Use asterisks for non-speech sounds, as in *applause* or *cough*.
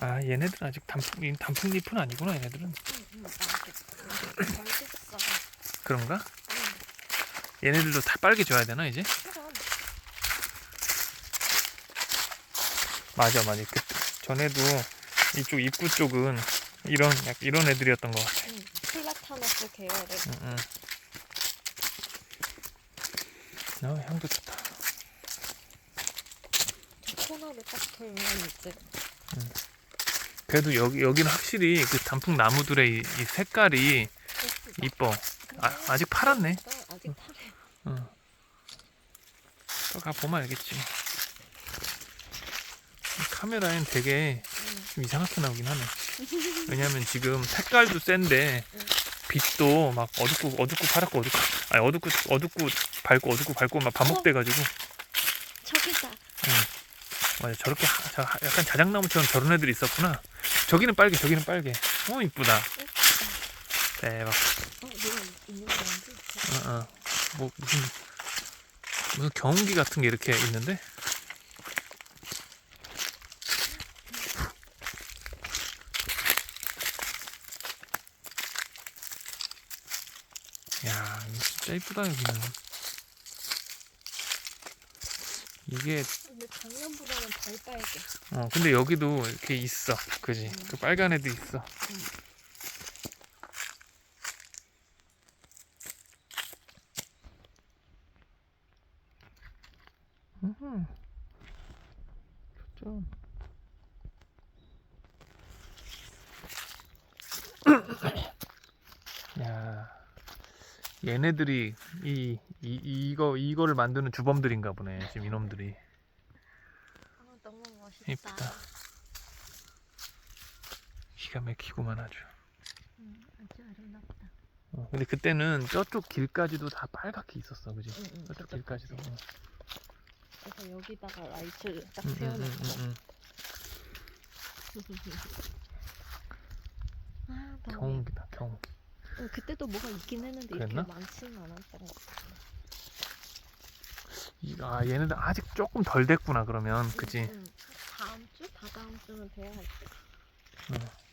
아 얘네들은 아직 단풍 이 단풍잎은 아니구나 얘네들은 응, 응. 그런가? 응, 얘네들도 다 빨개져야 되나 이제? 그럼. 맞아 맞아 그 전에도 이쪽 입구 쪽은 이런 약 이런 애들이었던 것 같아 응, 플라타너스 계열의 응, 응. 어, 향도 좋다 저 코너를 딱 돌면 이제 그래도 여기 여기는 확실히 그 단풍 나무들의 이, 이 색깔이. 이뻐 아, 아직 파랗네 아직 파래. 응. 또가 보면 알겠지 이 카메라엔 되게 응. 좀 이상하게 나오긴 하네 왜냐면 지금 색깔도 센데 응. 빛도 막 어둡고 어둡고 파랗고 어둡고 아니 어둡고 어둡고 밝고 어둡고 밝고 막 반복돼가지고 저기다. 맞아 저렇게 하- 약간 자작나무처럼 저런 애들이 있었구나 저기는 빨개 저기는 빨개 어 이쁘다. 대박 어. 어, 어. 뭐 무슨 무슨 경운기 같은 게 이렇게 있는데 야 진짜 이쁘다 여기는 이게 근데 작년보다는 덜 빨개. 어 근데 여기도 이렇게 있어. 그지? 그 빨간 애도 있어. 음. 좋죠 얘네들이 이, 이 이거 이거를 만드는 주범들인가 보네 지금 이놈들이 아, 너무 멋있다. 예쁘다. 기가 막히구만 아주 응, 아주 아름답다. 어, 근데 그때는 저쪽 길까지도 다 빨갛게 있었어, 그지? 응, 응, 저쪽 길까지도. 어. 그래서 여기다가 라이트를 딱 응, 응, 응, 세워놓고. 응, 응. *laughs* 아, 너무 경운기다. 어, 그때도 뭐가 있긴 했는데 그랬나? 이렇게 많지는 않았던 것 같아. 이, 아, 얘네들 아직 조금 덜 됐구나, 그러면, 그지? 응, 다음 주? 다다음 주는 돼야 할 때. 어.